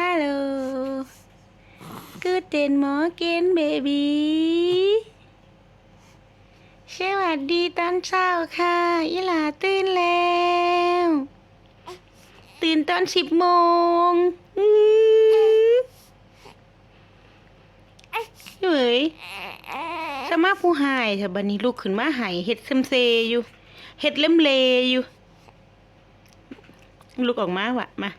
Hello Good morning baby สวัสดีตอนเช้าค่ะอีหลาตื่นแล้ว ตื่นตอนสิบโมงอื้อเฮ้ยสมาผู้หายเถอะบันนี้ลูกขึ้นมาหายเห็ดเซมเซอยู่ เห็ดเล่มเลอยู่ ลูกออกมาวะมา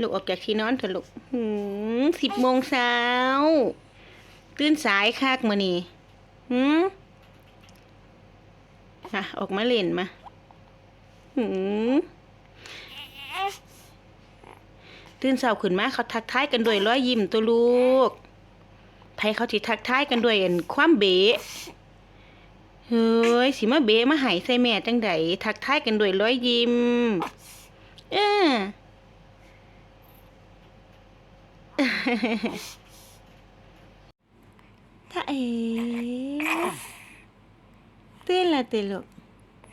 ลูกออกจากที่นอนเถอะลูกสิบโมงเช้า ตื่นสายคักมานี่หืมอะ ออกมาเล่นมาหืมตื่นเช้าขึ้นมาเขาทักทายกันด้วยรอยยิ้มตัวลูกไผเขาที่ทักทายกันด้วยอันความเบะเฮ้ยสิมาเบะมาหายใส่แม่จังไดทักทายกันด้วยรอยยิ้ม เออ ถ้าเอ๋ตื่นละตื่นลูก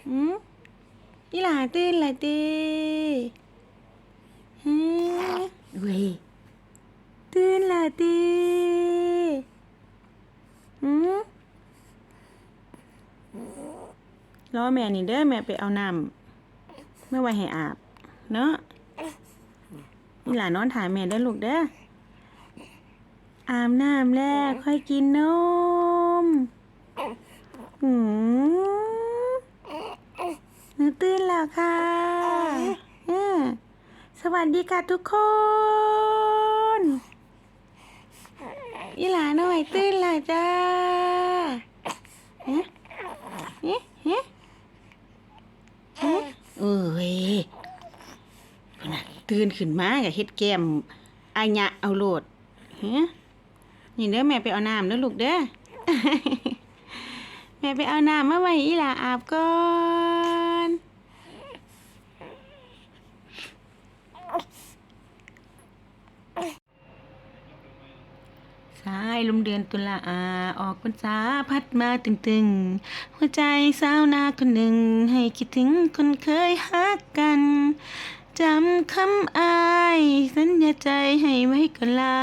อืมอีหลาตื่นละตื่นฮะเว้ยตื่นละตื่นอืมรอแม่นี่เด้อแม่ไปเอาน้ำเมื่อไว้ให้อาบ เนาะอีหลานอนถ่ายแม่เด้อลูกเด้อ อาบน้ำแล้วค่อยกินนมหืมหนูตื่นแล้วค่ะสวัสดีค่ะทุกคนอีหลาหน่อยตื่นแล้วจ้าเฮ้เฮ้เฮ้เฮ้เอ้ยตื่นขึ้นมากับเฮ็ดแก้มอายะเอาโลดเฮ้ นี่เด้อแม่ไปเอาน้ำเด้อลูกเด้อ แม่ไปเอาน้ำมาไว้อีหล่าอาบก่อนสายลมเดือนตุลาอาออกพรรษาพัดมาตึงๆ หัวใจสาวนาคนหนึ่ง ให้คิดถึงคนเคยฮักกัน จำคำอายสัญญาใจให้ไว้ก่อนลา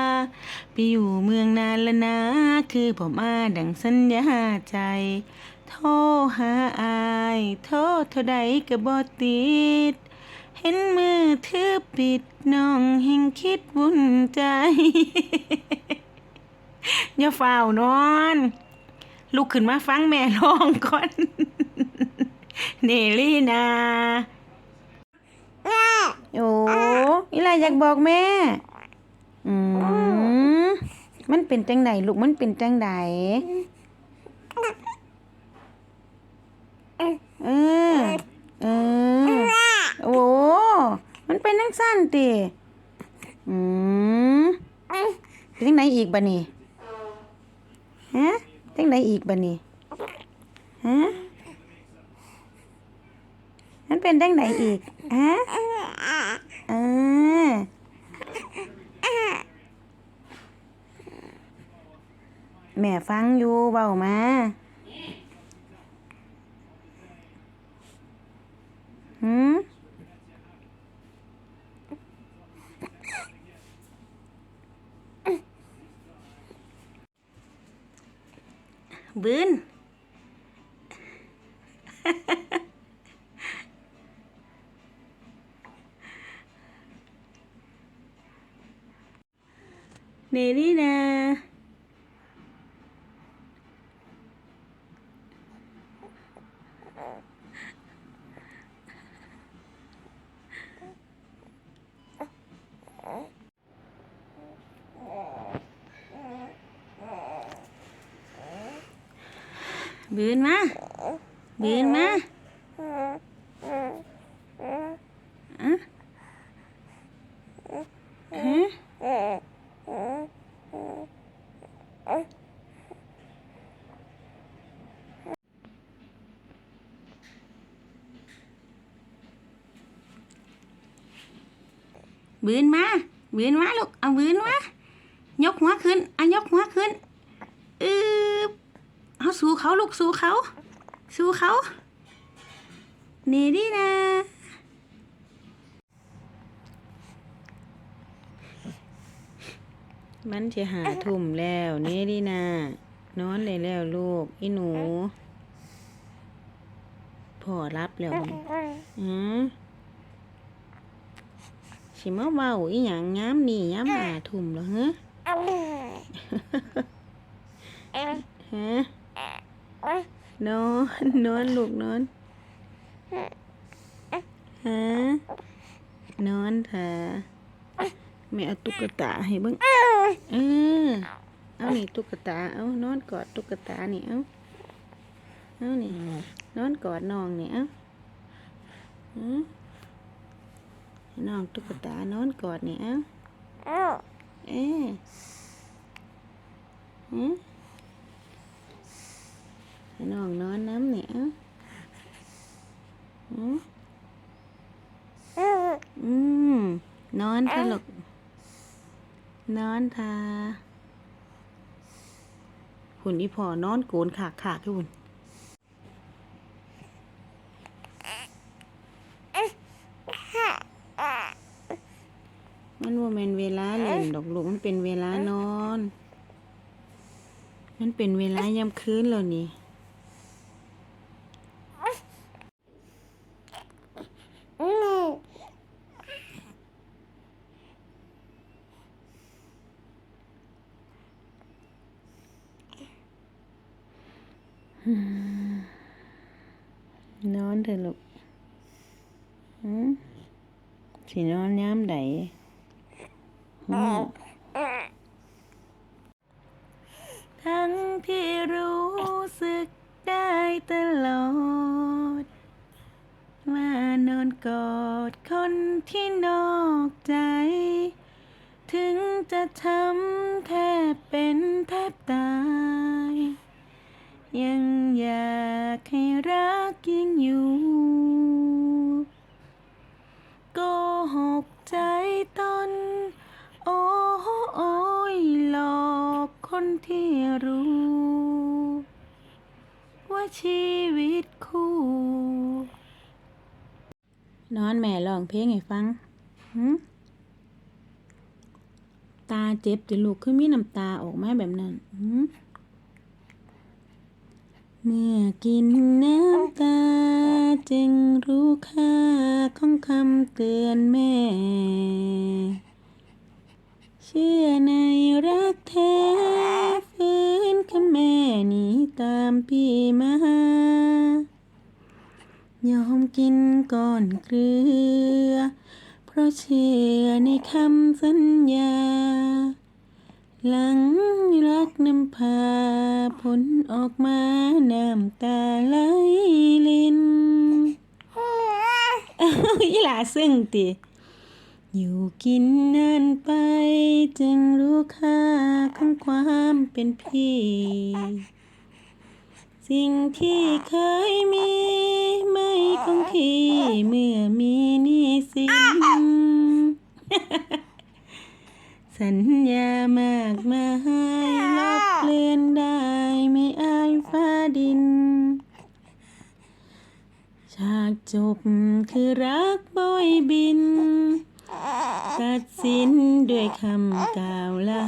ไปอยู่เมืองนานล้วนะ คือผมมาดังสัญญาใจ โทรหาอาย โทรเท่าใดก็บ่ติด เห็นมือถือปิดน้องเฮงคิดวุ่นใจ อย่าเฝ้านอน ลุกขึ้นมาฟังแม่ร้องก่อน เนลี่นา โอ้อีไรอยากบอกแม่ อืมมันเป็นจังไดลูกมันเป็นจังไดเออเออโอ้มันเป็นจังสั้นติอืมเป็นจังไดอีกบัดนี้ฮะจังไดอีกบัดนี้ฮะ มันเป็นจังไดอีกฮะเออแม่ฟังอยู่เบามาหืมบืน เนนี่นะบืนมา บืนมาอะฮะบืนมาบืนมาลูกเอาบืนมายกหัวขึ้นเอายกหัวขึ้นอือเอาสู้เขาลูกสู้เขาสู้เขานี่ดีนะ มันจะหาทุ่มแล้วนี่ดีนานอนได้แล้วลูก อีหนูพ่อรับแล้วบ่อือสิมาเว้าอีหยังยามนี่ยามหาทุ่มเหรอฮะฮะนอนนอนลูกนอนฮะนอนเถอะแม่เอาตุ๊กตาให้เบิ่งเออเอานี่ตุ๊กตา เอานอนกอดตุ๊กตานี่เอาเอานี่นอนกอดน้องนี่เอาอือให้น้องตุ๊กตานอนกอดนี่เอาเออหือให้น้องนอนน้ำนี่ เอาอืออืมนอนเถอะลูก นอนทาหุ่นอีพอนอนโกนขากขากหุ่นมันว่าเป็นเวลาเล่นดอกลูกมันเป็นเวลานอน มันเป็นเวลายามคืนแล้วนี่ นอนเถอะลูกสินอนย้ำใดหืมทั้งที่รู้สึกได้ตลอดว่านอนกอดคนที่นอกใจ ถึงจะทำแทบเป็นแทบตาย ยังอยากให้รักยิ่งอยู่โกหกใจตน โอ้โอยหลอกคนที่รู้ ว่าชีวิตคู่ นอนแม่ร้องเพลงให้ฟังหืมตาเจ็บจะลูกคือมีน้ำตาออกมาแบบนั้นหืม เมื่อกินน้ำตา จึงรู้ค่าของคำเตือนแม่ เชื่อในรักแท้ฟื้นคำแม่หนีตามพี่มายอมกินก่อนเกลือ เพราะเชื่อในคำสัญญา หลังรักน้ำพาผลออกมาน้ำตาไหลลินอีหลาซึ่งติ อยู่กินนานไป จึงรู้ค่าของความเป็นพี่ สิ่งที่เคยมี ไม่คงที่เมื่อมีหนี้สิน สัญญามากมายลบเลือนได้ไม่อายฟ้าดิน ฉากจบคือรักบอยบิน ตัดสินด้วยคำกล่าวลา